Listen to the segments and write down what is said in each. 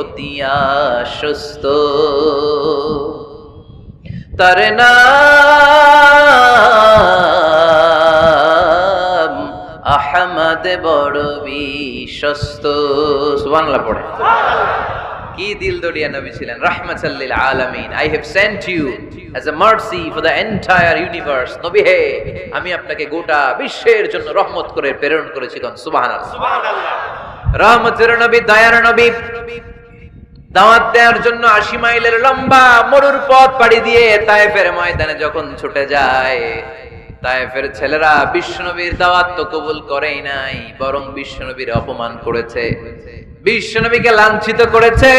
অতি আশ্বস্ত। তার নাম আহমদ বড় বিশ্বস্ত। সুবহানাল্লাহ পড়ে। কি দিল দরিয়া নবী ছিলেন? রাহমাতাল্লিল আলামিন। I have sent you as a mercy for the entire universe নবী হে আমি আপনাকে গোটা বিশ্বের জন্য রহমত করে প্রেরণ করেছি কোন সুবহানাল্লাহ। রহমতের নবী দয়ার নবী। দাওয়াত দেওয়ার জন্য আশি মাইলের লম্বা মরুর পথ পাড়ি দিয়ে তায়েফের ময়দানে যখন ছুটে যায়, তায়েফের ছেলেরা বিশ্বনবীর দাওয়াত তো কবুল করেই নাই, বরং বিশ্বনবীর অপমান করেছে। বিশ্বনবীকে লাঞ্ছিত করেছে,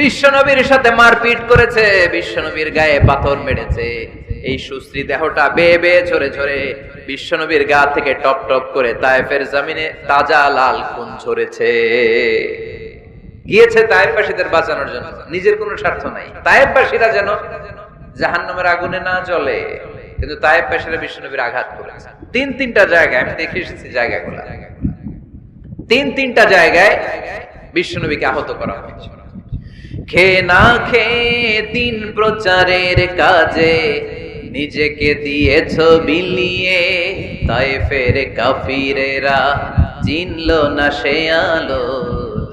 বিশ্বনবীর সাথে মারপিট করেছে, বিশ্বনবীর গায়ে পাথর মেরেছে। এই সুশ্রী দেহটা বেয়ে বেয়ে ঝরে ঝরে বিশ্বনবীর গা থেকে টপ টপ করে তায়েফের জামিনে তাজা লাল খুন ঝরেছে। গিয়েছে তায়েববাসীদের বাঁচানোর জন্য। নিজের কোনো স্বার্থ নাই। তায়েববাসীরা যেন জাহান্নামের আগুনে না জ্বলে। কিন্তু তায়েববাসীরা বিশ্বনবীর আঘাত করেছে। তিন তিনটা জায়গায়, আমি দেখে এসেছি জায়গাগুলো। তিন তিনটা জায়গায় বিশ্বনবীকে আহত করা হয়েছে। খে না খেয়ে তিন প্রচারের কাজে নিজেকে দিয়েছ বিলিয়ে। তাই ফের কাফিরেরা চিনল না সে আলো।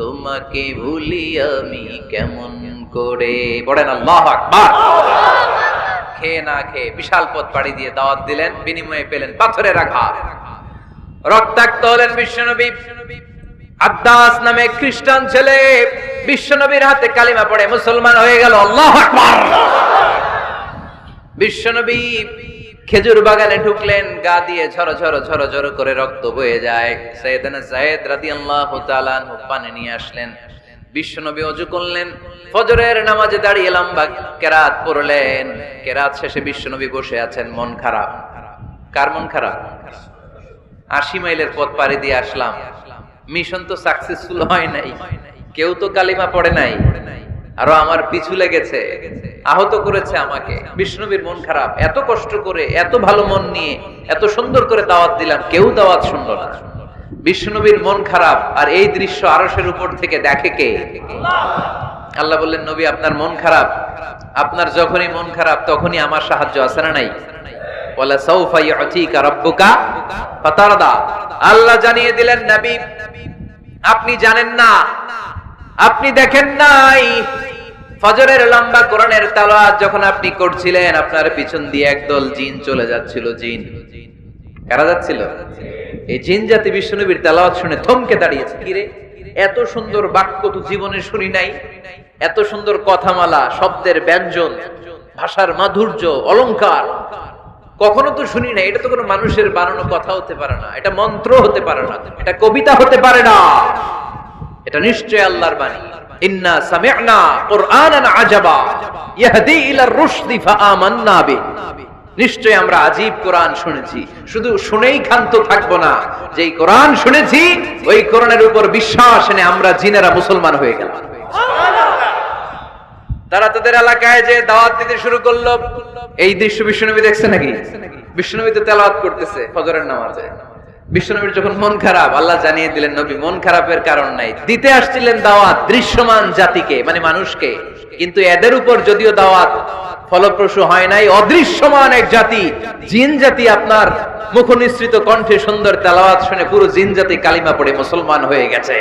তোমাকে ভুলি আমি কেমন করে? পড়েন আল্লাহ আকবার। খেয়ে না খেয়ে বিশাল পথ পাড়ি দিয়ে দাওয়াত দিলেন, বিনিময়ে পেলেন পাথরের আঘাত। রক্তাক্ত হলেন বিশ্বনবী। আব্দাস নামে খ্রিস্টান ছেলে বিশ্বনবীর হাতে কালিমা পড়ে মুসলমান হয়ে গেল। আল্লাহ আকবার। বিশ্বনবী খেজুর বাগানে ঢুকলেন, গা দিয়ে ঝরো ঝরো ঝরো ঝরো করে রক্ত বয়ে যায়। সৈয়দনা সাইয়েদ রাদিয়াল্লাহু তাআলা পানি নিয়ে আসলেন। বিশ্বনবী অজু করলেন, ফজরের নামাজে দাঁড়িয়ে লম্বা কেরাত পড়লেন। কেরাত শেষে বিশ্বনবী বসে আছেন, মন খারাপ। কার মন খারাপ? আশি মাইলের পথ পাড়ি দিয়ে আসলাম। মিশন তো সাকসেসফুল হয় নাই। কেউ তো কালিমা পড়ে নাই। আরও আমার পিছু লেগেছে। আহত করেছে আমাকে। বিষ্ণবীর মন খারাপ। এত কষ্ট করে, এত ভালো মন নিয়ে, এত সুন্দর করে দাওয়াত দিলাম, কেউ দাওয়াত শুনলো না। বিষ্ণবীর মন খারাপ, আর এই দৃশ্য আরসের উপর থেকে দেখে কে? আল্লাহ বললেন, নবী, আপনার মন খারাপ। আপনার যখনই মন খারাপ, তখনই আমার সাহায্য আছে না নাই? বলে আল্লাহ জানিয়ে দিলেন, নবী, আপনি জানেন না। আপনি দেখেন নাই। ফজরের লম্বা কোরআনের তালাওয়াত যখন আপনি করছিলেন, আপনার পিছন দিয়ে একদল জিন চলে যাচ্ছিল, জিন। কারা যাচ্ছিল? এই জিন জাতি বিষ্ণুনবীর তেলাওয়াত শুনে থমকে দাঁড়িয়েছে। কিরে এত সুন্দর বাক্য তো জীবনে শুনি নাই। এত সুন্দর কথামালা, শব্দের ব্যঞ্জন, ভাষার মাধুর্য, অলংকার। কখনো তো শুনি না এটা তো কোনো মানুষের বানানো কথা হতে পারে না। এটা মন্ত্র হতে পারে না। এটা কবিতা হতে পারে না। এটা নিশ্চয় আল্লাহর বাণী। ইন্না কুরআনান আজাবা, ইয়াহদি রুশদি ফাআমান্না নিশ্চয় আমরা আজীব কোরআন শুনেছি। শুধু শুনেই থাকব না কোরআন শুনেছি, ওই কোরআনের উপর বিশ্বাস এনে আমরা জিনেরা মুসলমান হয়ে গেলাম। তারা তাদের এলাকায় যে দাওয়াত দিতে শুরু করল, এই দৃশ্য বিশ্বনবী দেখছে নাকি? বিষ্ণুনবী তো তেলাওয়াত করতেছে ফজরের নামাজে। বিষ্ণুনবীর যখন মন খারাপ, আল্লাহ জানিয়ে দিলেন, নবী, মন খারাপের কারণ নাই। দিতে আসছিলেন দাওয়াত দৃশ্যমান জাতিকে মানে মানুষকে। কিন্তু এদের উপর যদিও দাওয়াত ফলপ্রসূ হয় নাই, অদৃশ্যমান এক জাতি, জিন জাতি আপনার মুখ মুখনিসৃত কণ্ঠে সুন্দর তেলাওয়াত শুনে পুরো জিন জাতি কালিমা পড়ে মুসলমান হয়ে গেছে।